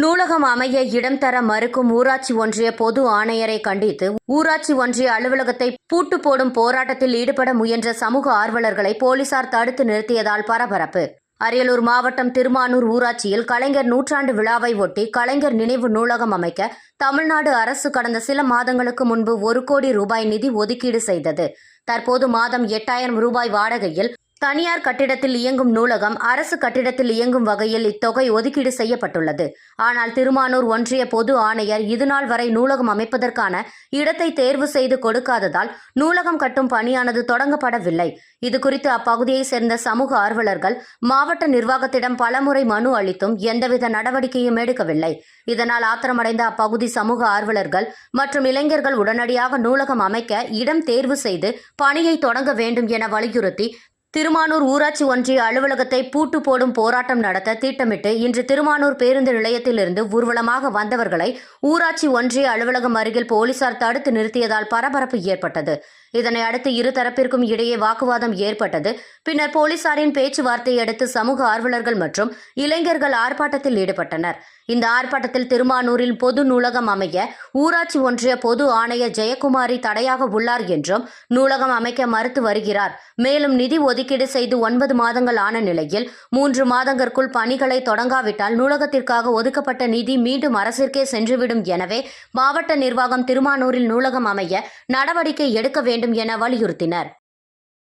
நூலகம் அமைய இடம் தர மறுக்கும் ஊராட்சி ஒன்றிய பொது ஆணையரை கண்டித்து ஊராட்சி ஒன்றிய அலுவலகத்தை பூட்டு போடும் போராட்டத்தில் ஈடுபட முயன்ற சமூக ஆர்வலர்களை போலீசார் தடுத்து நிறுத்தியதால் பரபரப்பு. அரியலூர் மாவட்டம் திருமானூர் ஊராட்சியில் கலைஞர் நூற்றாண்டு விழாவை ஒட்டி கலைஞர் நினைவு நூலகம் அமைக்க தமிழ்நாடு அரசு கடந்த சில மாதங்களுக்கு முன்பு ஒரு கோடி ரூபாய் நிதி ஒதுக்கீடு செய்தது. தற்போது மாதம் எட்டாயிரம் ரூபாய் வாடகையில் தனியார் கட்டிடத்தில் இயங்கும் நூலகம் அரசு கட்டிடத்தில் இயங்கும் வகையில் இத்தொகை ஒதுக்கீடு செய்யப்பட்டுள்ளது. ஆனால் திருமானூர் ஒன்றிய பொது ஆணையர் இதுநாள் வரை நூலகம் அமைப்பதற்கான இடத்தை தேர்வு செய்து கொடுக்காததால் நூலகம் கட்டும் பணியானது தொடங்கப்படவில்லை. இதுகுறித்து அப்பகுதியை சேர்ந்த சமூக ஆர்வலர்கள் மாவட்ட நிர்வாகத்திடம் பலமுறை மனு அளித்தும் எந்தவித நடவடிக்கையும் எடுக்கவில்லை. இதனால் ஆத்திரமடைந்த அப்பகுதி சமூக ஆர்வலர்கள் மற்றும் இளைஞர்கள் உடனடியாக நூலகம் அமைக்க இடம் தேர்வு செய்து பணியை தொடங்க வேண்டும் என வலியுறுத்தி திருமானூர் ஊராட்சி ஒன்றிய அலுவலகத்தை பூட்டு போடும் போராட்டம் நடத்த திட்டமிட்டு இன்று திருமானூர் பேருந்து நிலையத்திலிருந்து ஊர்வலமாக வந்தவர்களை ஊராட்சி ஒன்றிய அலுவலகம் அருகில் போலீசார் தடுத்து நிறுத்தியதால் பரபரப்பு ஏற்பட்டது. இதனை அடுத்து இரு தரப்பிற்கும் இடையே வாக்குவாதம் ஏற்பட்டது. பின்னர் போலீசாரின் பேச்சுவார்த்தையை அடுத்து சமூக ஆர்வலர்கள் மற்றும் இளைஞர்கள் ஆர்ப்பாட்டத்தில் ஈடுபட்டனர். இந்த ஆர்ப்பாட்டத்தில் திருமானூரில் பொது நூலகம் அமைய ஊராட்சி ஒன்றிய பொது ஆணையர் ஜெயக்குமாரி தடையாக உள்ளார் என்றும் நூலகம் அமைக்க மறுத்து வருகிறார். மேலும் நிதி ஒதுக்கீடு செய்து ஒன்பது மாதங்கள் ஆன நிலையில் மூன்று மாதங்களுக்குள் பணிகளை தொடங்காவிட்டால் நூலகத்திற்காக ஒதுக்கப்பட்ட நிதி மீண்டும் அரசிற்கே சென்றுவிடும் எனவே மாவட்ட நிர்வாகம் திருமானூரில் நூலகம் அமைய நடவடிக்கை எடுக்க வேண்டும் என வலியுறுத்தினர்.